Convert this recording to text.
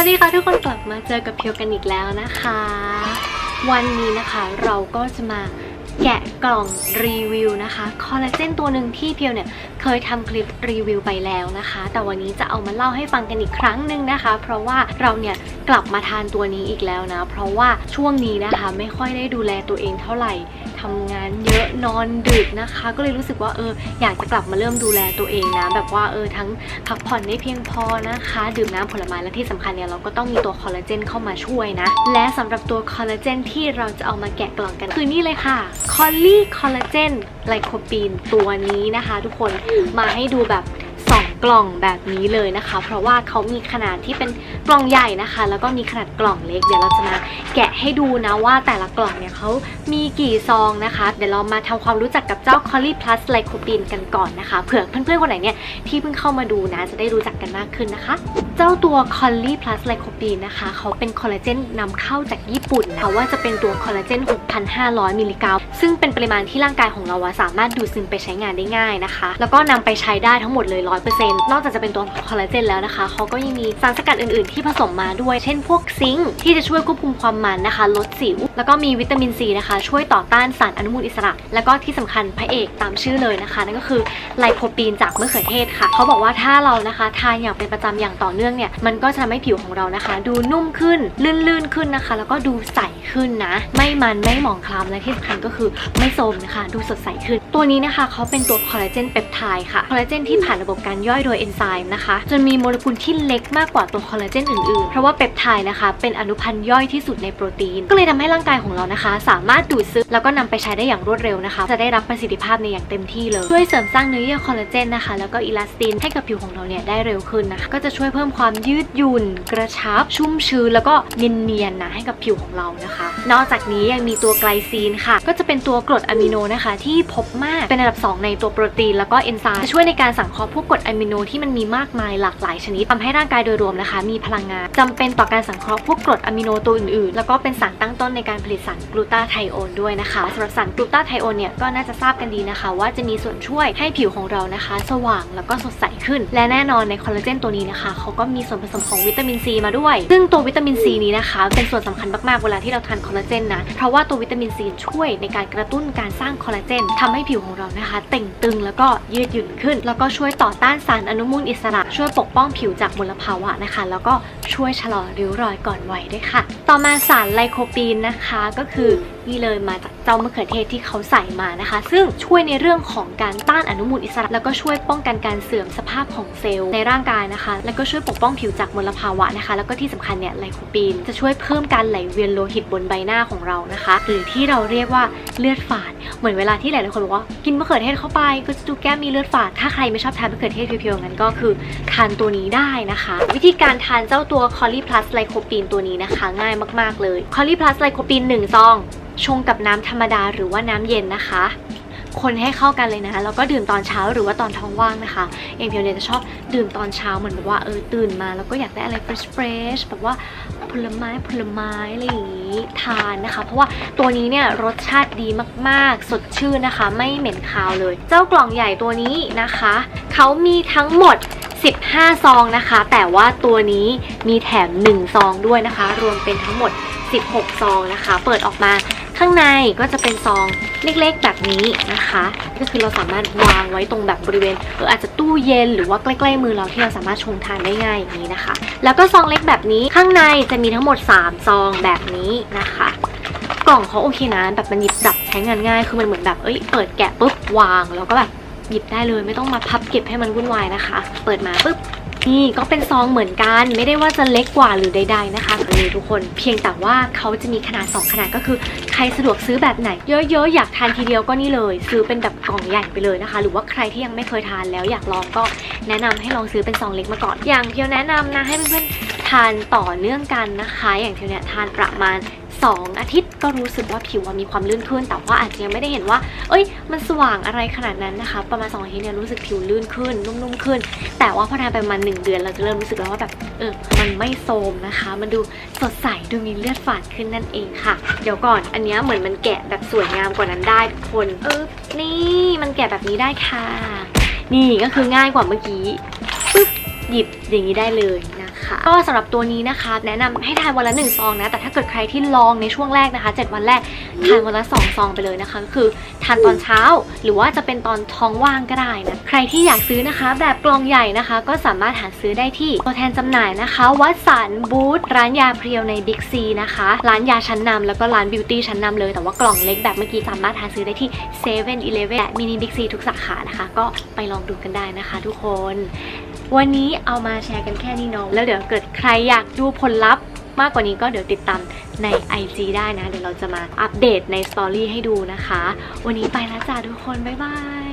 วัสดีค่ะทุกคนกลับมาเจอกับเพียวกันอีกแล้วนะคะ วันนี้นะคะเราก็จะมาแกะกล่องรีวิวนะคะคอลลาเจนตัวหนึ่งที่เพียวเนี่ยเคยทำคลิปรีวิวไปแล้วนะคะ แต่วันนี้จะเอามาเล่าให้ฟังกันอีกครั้งหนึ่งนะคะ เพราะว่าเราเนี่ยกลับมาทานตัวนี้อีกแล้วนะ เพราะว่าช่วงนี้นะคะไม่ค่อยได้ดูแลตัวเองเท่าไหร่ทำงานเยอะนอนดึกนะคะ ก็เลยรู้สึกว่าเอออยากจะกลับมาเริ่มดูแลตัวเองนะแบบว่าเออทั้งพักผ่อนได้เพียงพอนะคะ ดื่มน้ำผลไม้และที่สำคัญเนี่ยเราก็ต้องมีตัวคอลลาเจนเข้ามาช่วยนะ และสำหรับตัวคอลลาเจนที่เราจะเอามาแกะกล่องกันคือนี่เลยค่ะคอลลี่คอลลาเจนไลโคปีนตัวนี้นะคะ ทุกคนมาให้ดูแบบ กล่องแบบนี้เลยนะคะ เพราะว่าเขามีขนาดที่เป็นกล่องใหญ่นะคะ แล้วก็มีขนาดกล่องเล็ก เดี๋ยวเราจะมาแกะให้ดูนะว่าแต่ละกล่องเนี่ยเขามีกี่ซองนะคะ เดี๋ยวเรามาทำความรู้จักกับเจ้า c o l l i Plus l y c o p e n กันก่อนนะคะ เผื่อเพื่อนๆคนไหนเนี่ยที่เพิ่งเข้ามาดูนะจะได้รู้จักกันมากขึ้นนะคะ เจ้าตัว c o l l i Plus l y c o p e n นะคะเขาเป็นคอลลาเจนนำเข้าจากญี่ปุ่นนะว่าจะเป็นตัวคอลลาเจน 6,500 มิลลิกรัม ซึ่งเป็นปริมาณที่ร่างกายของเราสามารถดูดซึมไปใช้งานได้ง่ายนะคะ แล้วก็นำไปใช้ได้ทั้งหมดเลย 100%นอกจากจะเป็นตัวคอลลาเจนแล้วนะคะเขาก็ยังมีสารสกัดอื่นๆ ที่ผสมมาด้วย เช่นพวกซิงค์ที่จะช่วยควบคุมความมันนะคะ ลดสิว แล้วก็มีวิตามินซีนะคะ ช่วยต่อต้านสารอนุมูลอิสระ แล้วก็ที่สำคัญพระเอกตามชื่อเลยนะคะ นั่นก็คือไลโคปีนจากมะเขือเทศค่ะเขาบอกว่าถ้าเรานะคะทานอย่างเป็นประจำอย่างต่อเนื่องเนี่ยมันก็จะทำให้ผิวของเรานะคะ ดูนุ่มขึ้นลื่นๆขึ้นนะคะ แล้วก็ดูใสขึ้นนะ ไม่มันไม่หมองคล้ำและที่สำคัญก็คือไม่โทรมนะคะ ดูสดใสขึ้น ตัวนี้นะคะเขาเป็นตัวคอลลาเจนเปปไทด์ค่ะคอลลาเจนที่ผ่านระบบการย่อยโดยเอนไซม์นะคะจนมีโมเลกุลที่เล็กมากกว่าตัวคอลลาเจนอื่นๆ เพราะว่าเปปไทด์นะคะเป็นอนุพันธ์ย่อยที่สุดในโปรตีน ก็เลยทำให้ร่างกายของเรานะคะ สามารถดูดซึมแล้วก็นำไปใช้ได้อย่างรวดเร็วนะคะ จะได้รับประสิทธิภาพในอย่างเต็มที่เลยช่วยเสริมสร้างเนื้อเยื่อคอลลาเจนนะคะแล้วก็อิลาสตินให้กับผิวของเราเนี่ยได้เร็วขึ้นนะคะก็จะช่วยเพิ่มความยืดหยุ่น กระชับ ชุ่มชื้นแล้วก็เนียนๆนะให้กับผิวของเรานะคะ นอกจากนี้ยังมีตัวไกลซีนค่ะ ก็จะเป็นตัวกรดอะมิโนนะคะ ที่พบมากเป็นอันดับ 2 ในตัวโปรตีนแล้วก็เอนไซม์จะช่วยในการสังเคราะห์พวกกรดอะมิโนที่มันมีมากมายหลากหลายชนิดทำให้ร่างกายโดยรวมนะคะ มีพลังงานจำเป็นต่อการสังเคราะห์พวกกรดอะมิโนตัวอื่นๆ แล้วก็เป็นสารตั้งต้นในการผลิตสารกลูตาไทโอนด้วยนะคะสำหรับสารกลูตาไทโอนเนี่ยก็น่าจะทราบกันดีนะคะ ว่าจะมีส่วนช่วยให้ผิวของเรานะคะ สว่างแล้วก็สดใสขึ้น และแน่นอนในคอลลาเจนตัวนี้นะคะเขาก็มีส่วนผสมของวิตามินซีมาด้วย ซึ่งตัววิตามินซีนี้นะคะ เป็นส่วนสำคัญมากๆเวลาที่เราทานคอลลาเจนนะเพราะว่าตัววิตามินซีช่วยในการกระตุ้นการสร้างคอลลาเจนทำให้ผิวของเรานะคะ เต่งตึงแล้วก็ยืดหยุ่นขึ้น แล้วก็ช่วยต่อต้านสารอนุมูลอิสระช่วยปกป้องผิวจากมลภาวะนะคะ แล้วก็ช่วยชะลอริ้วรอยก่อนวัยด้วยค่ะ ต่อมาสารไลโคปีนนะคะก็คือ นี่เลยมาจากเจ้ามะเขือเทศที่เขาใส่มานะคะ ซึ่งช่วยในเรื่องของการต้านอนุมูลอิสระ แล้วก็ช่วยป้องกันการเสื่อมสภาพของเซลล์ในร่างกายนะคะ แล้วก็ช่วยปกป้องผิวจากมลภาวะนะคะ แล้วก็ที่สำคัญเนี่ยไลโคปีน จะช่วยเพิ่มการไหลเวียนโลหิตบนใบหน้าของเรานะคะ หรือที่เราเรียกว่าเลือดฝาด เหมือนเวลาที่หลายๆคนบอกว่ากินมะเขือเทศเข้าไป ก็จะดูแก้มมีเลือดฝาด ถ้าใครไม่ชอบทานมะเขือเทศเพียวๆงั้นก็คือทานตัวนี้ได้นะคะ วิธีการทานเจ้าตัว c o l l i Plus ไลโคปีนตัวนี้นะคะ ง่ายมากๆเลย c o l l i Plus ไลโคปีน1ซองชงกับน้ำธรรมดาหรือว่าน้ำเย็นนะคะ คนให้เข้ากันเลยนะคะแล้วก็ดื่มตอนเช้าหรือว่าตอนท้องว่างนะคะเองเพียวเนี่ยจะชอบดื่มตอนเช้าเหมือนแบบว่าเออตื่นมา แล้วก็อยากได้อะไรเฟรชเฟรชแบบว่าผลไม้ผลไม้อะไรอย่างนี้ทานนะคะ เพราะว่าตัวนี้เนี่ยรสชาติดีมากๆ สดชื่นนะคะ ไม่เหม็นคาวเลย เจ้ากล่องใหญ่ตัวนี้นะคะเขามีทั้งหมด15 ซองนะคะ แต่ว่าตัวนี้มีแถม 1 ซองด้วยนะคะ รวมเป็นทั้งหมด 16 ซองนะคะ เปิดออกมา ข้างในก็จะเป็นซองเล็กๆ แบบนี้นะคะ ก็คือเราสามารถวางไว้ตรงแบบบริเวณเอออาจจะตู้เย็นหรือว่าใกล้ๆมือเราที่เราสามารถชงทานได้ง่ายอย่างนี้นะคะ แล้วก็ซองเล็กแบบนี้ข้างในจะมีทั้งหมด 3 ซองแบบนี้นะคะกล่องเขาโอเคนะแบบมันหยิบดับใช้งานง่าย คือมันเหมือนแบบเอ้ยเปิดแกะปุ๊บวางแล้วก็แบบหยิบได้เลยไม่ต้องมาพับเก็บให้มันวุ่นวายนะคะ เปิดมาปุ๊บ นี่ก็เป็นซองเหมือนกัน ไม่ได้ว่าจะเล็กกว่าหรือใด ๆนะคะนี่ทุกคน เพียงแต่ว่าเขาจะมีขนาด 2 ขนาดก็คือ ใครสะดวกซื้อแบบไหน เยอะๆ อยากทานทีเดียวก็นี่เลย ซื้อเป็นแบบกล่องใหญ่ไปเลยนะคะ หรือว่าใครที่ยังไม่เคยทานแล้วอยากลองก็แนะนำให้ลองซื้อเป็นซองเล็กมาก่อน อย่างเพียวแนะนำนะให้เพื่อนๆทานต่อเนื่องกันนะคะ อย่างเพียวเนี่ยทานประมาณ 2 อาทิตย์ก็รู้สึกว่าผิวมีความลื่นขึ้น แต่ว่าอาจจะยังไม่ได้เห็นว่า เอ้ย มันสว่างอะไรขนาดนั้นนะคะ ประมาณ2อาทิตย์เนี่ยรู้สึกผิวลื่นขึ้น นุ่มๆขึ้น แต่ว่าพอทานไปประมาณ1เดือนเราจะเริ่มรู้สึกแล้วว่าแบบเออมันไม่โทรมนะคะ มันดูสดใสดูมีเลือดฝาดขึ้นนั่นเองค่ะ เดี๋ยวก่อนอันนี้เหมือนมันแกะแบบสวยงามกว่านั้นได้ทุกคนเออนี่มันแกะแบบนี้ได้ค่ะ นี่ก็คือง่ายกว่าเมื่อกี้ปึ๊บหยิบอย่างนี้ได้เลย นะค่ะก็สำหรับตัวนี้นะคะ แนะนำให้ทานวันละ1ซองนะแต่ถ้าเกิดใครที่ลองในช่วงแรกนะคะ 7 วันแรกทานวันละ2ซองไปเลยนะคะก็คือทานตอนเช้า หรือว่าจะเป็นตอนท้องว่างก็ได้นะใครที่อยากซื้อนะคะ แบบกล่องใหญ่นะคะ ก็สามารถหาซื้อได้ที่ตัวแทนจำหน่ายนะคะ วัดสันบูธร้านยาเพรียวในบิ๊กซีนะคะร้านยาชั้นนำแล้วก็ร้านบิวตี้ชั้นนำเลยแต่ว่ากล่องเล็กแบบเมื่อกี้สามารถหาซื้อได้ที่7 e เ e ่ e อและมินิบิ๊กซีทุกสาขานะคะ ก็ไปลองดูกันได้นะคะทุกคน วันนี้เอามาแชร์กันแค่นี้เน้องแล้วเดี๋ยวเกิดใครอยากดูผลลัพธ์มากกว่านี้ก็เดี๋ยวติดตามใน IG ได้นะ เดี๋ยวเราจะมาอัปเดตในสตอรี่ให้ดูนะคะ วันนี้ไปแล้วจ้าทุกคน บ๊ายบาย